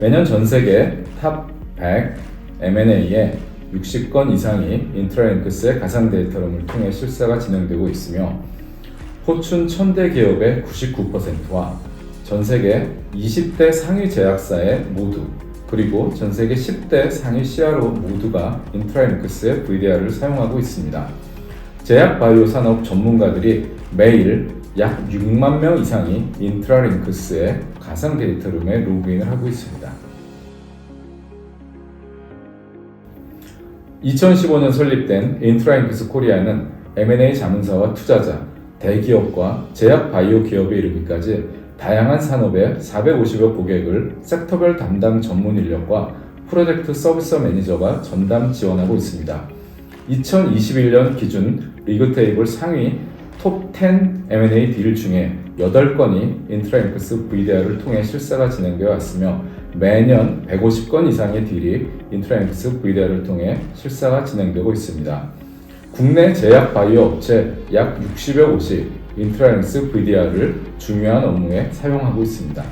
매년 전 세계 탑 100 M&A에 60건 이상이 인트라링크스의 가상 데이터룸을 통해 실사가 진행되고 있으며 포춘 1000대 기업의 99%와 전 세계 20대 상위 제약사의 모두 그리고 전 세계 10대 상위 CRO 모두가 인트라링크스의 VDR을 사용하고 있습니다. 제약 바이오 산업 전문가들이 매일 약 6만 명 이상이 인트라링크스의 가상 데이터룸에 로그인을 하고 있습니다. 2015년 설립된 인트라인크스 코리아는 M&A 자문사와 투자자, 대기업과 제약 바이오 기업에 이르기까지 다양한 산업의 450여 고객을 섹터별 담당 전문 인력과 프로젝트 서비스 매니저가 전담 지원하고 있습니다. 2021년 기준 리그 테이블 상위 톱10 M&A 딜 중에 8건이 인트라인크스 VDR을 통해 실사가 진행되어 왔으며 매년 150건 이상의 딜이 인트라인크스 VDR을 통해 실사가 진행되고 있습니다. 국내 제약 바이오 업체 약 60여 곳이 인트라인크스 VDR을 중요한 업무에 사용하고 있습니다.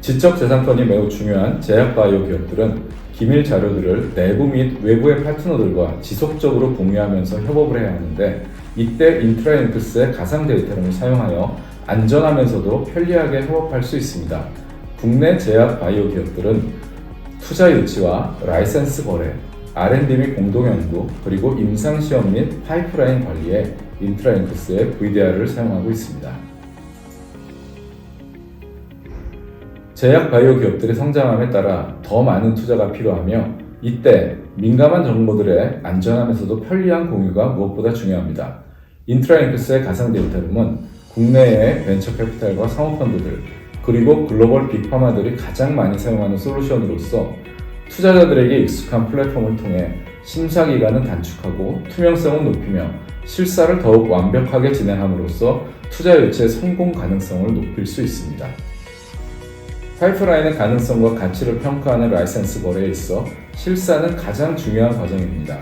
지적재산권이 매우 중요한 제약 바이오 기업들은 기밀 자료들을 내부 및 외부의 파트너들과 지속적으로 공유하면서 협업을 해야 하는데 이때 인트라인크스의 가상 데이터를 사용하여 안전하면서도 편리하게 협업할 수 있습니다. 국내 제약 바이오 기업들은 투자 유치와 라이센스 거래, R&D 및 공동 연구, 그리고 임상 시험 및 파이프라인 관리에 인트라인크스의 VDR을 사용하고 있습니다. 제약 바이오 기업들의 성장함에 따라 더 많은 투자가 필요하며 이때 민감한 정보들의 안전하면서도 편리한 공유가 무엇보다 중요합니다. 인트라인크스의 가상 데이터룸은 국내의 벤처 캐피탈과 상호펀드들 그리고 글로벌 빅파마들이 가장 많이 사용하는 솔루션으로서 투자자들에게 익숙한 플랫폼을 통해 심사 기간은 단축하고 투명성을 높이며 실사를 더욱 완벽하게 진행함으로써 투자 유치의 성공 가능성을 높일 수 있습니다. 파이프라인의 가능성과 가치를 평가하는 라이센스 거래에 있어 실사는 가장 중요한 과정입니다.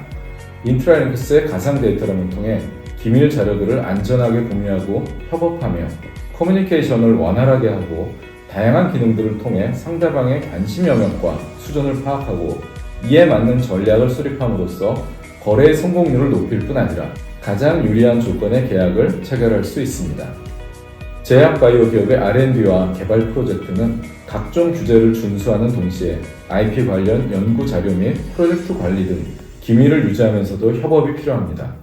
인트라링크스의 가상 데이터를 통해 기밀 자료들을 안전하게 공유하고 협업하며 커뮤니케이션을 원활하게 하고 다양한 기능들을 통해 상대방의 관심 영역과 수준을 파악하고 이에 맞는 전략을 수립함으로써 거래의 성공률을 높일 뿐 아니라 가장 유리한 조건의 계약을 체결할 수 있습니다. 제약 바이오 기업의 R&D와 개발 프로젝트는 각종 규제를 준수하는 동시에 IP 관련 연구 자료 및 프로젝트 관리 등 기밀을 유지하면서도 협업이 필요합니다.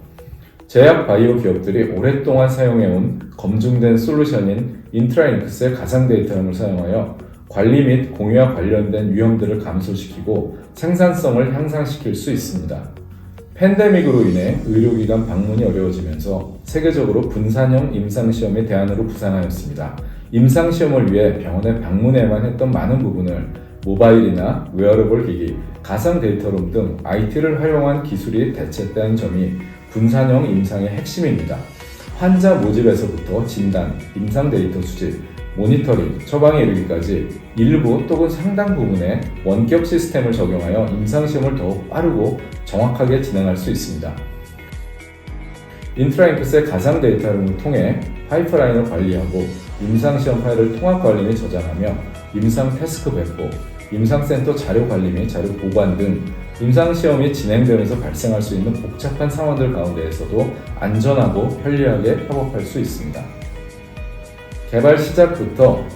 제약 바이오 기업들이 오랫동안 사용해온 검증된 솔루션인 인트라인크스의 가상 데이터를 사용하여 관리 및 공유와 관련된 위험들을 감소시키고 생산성을 향상시킬 수 있습니다. 팬데믹으로 인해 의료기관 방문이 어려워지면서 세계적으로 분산형 임상시험의 대안으로 부상하였습니다. 임상시험을 위해 병원에 방문해야만 했던 많은 부분을 모바일이나 웨어러블 기기, 가상 데이터룸 등 IT를 활용한 기술이 대체된 점이 분산형 임상의 핵심입니다. 환자 모집에서부터 진단, 임상 데이터 수집, 모니터링, 처방에 이르기까지 일부 또는 상당 부분의 원격 시스템을 적용하여 임상시험을 더욱 빠르고 정확하게 진행할 수 있습니다. 인트라인크스의 가상 데이터를 통해 파이프라인을 관리하고 임상시험 파일을 통합 관리 및 저장하며 임상 태스크 배포, 임상센터 자료 관리 및 자료 보관 등 임상시험이 진행되면서 발생할 수 있는 복잡한 상황들 가운데에서도 안전하고 편리하게 협업할 수 있습니다. 개발 시작부터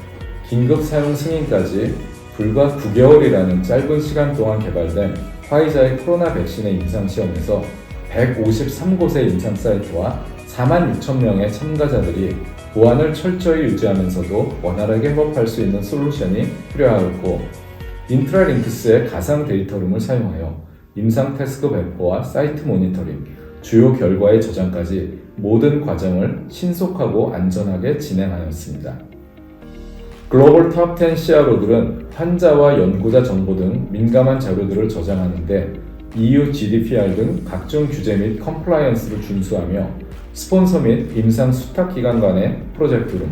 긴급 사용 승인까지 불과 9개월이라는 짧은 시간 동안 개발된 화이자의 코로나 백신의 임상 시험에서 153곳의 임상 사이트와 4만 6천 명의 참가자들이 보안을 철저히 유지하면서도 원활하게 협업할 수 있는 솔루션이 필요하였고 인트라링크스의 가상 데이터룸을 사용하여 임상 태스크 배포와 사이트 모니터링, 주요 결과의 저장까지 모든 과정을 신속하고 안전하게 진행하였습니다. 글로벌 탑10 CRO들은 환자와 연구자 정보 등 민감한 자료들을 저장하는데 EU GDPR 등 각종 규제 및 컴플라이언스를 준수하며 스폰서 및 임상 수탁 기관 간의 프로젝트룸,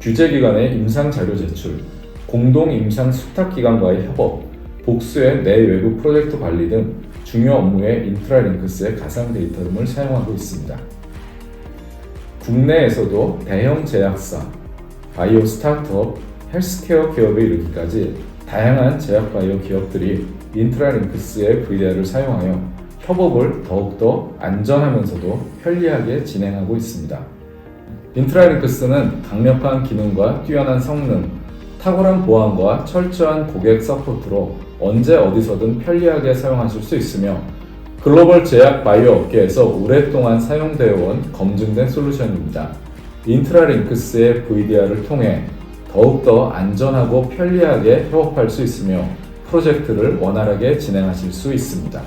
규제 기관의 임상 자료 제출, 공동 임상 수탁 기관과의 협업, 복수의 내외부 프로젝트 관리 등 중요 업무에 인트라링크스의 가상 데이터 룸을 사용하고 있습니다. 국내에서도 대형 제약사, 바이오 스타트업, 헬스케어 기업에 이르기까지 다양한 제약 바이오 기업들이 인트라링크스의 VDR을 사용하여 협업을 더욱더 안전하면서도 편리하게 진행하고 있습니다. 인트라링크스는 강력한 기능과 뛰어난 성능, 탁월한 보안과 철저한 고객 서포트로 언제 어디서든 편리하게 사용하실 수 있으며 글로벌 제약 바이오 업계에서 오랫동안 사용되어 온 검증된 솔루션입니다. 인트라링크스의 VDR을 통해 더욱더 안전하고 편리하게 협업할 수 있으며 프로젝트를 원활하게 진행하실 수 있습니다.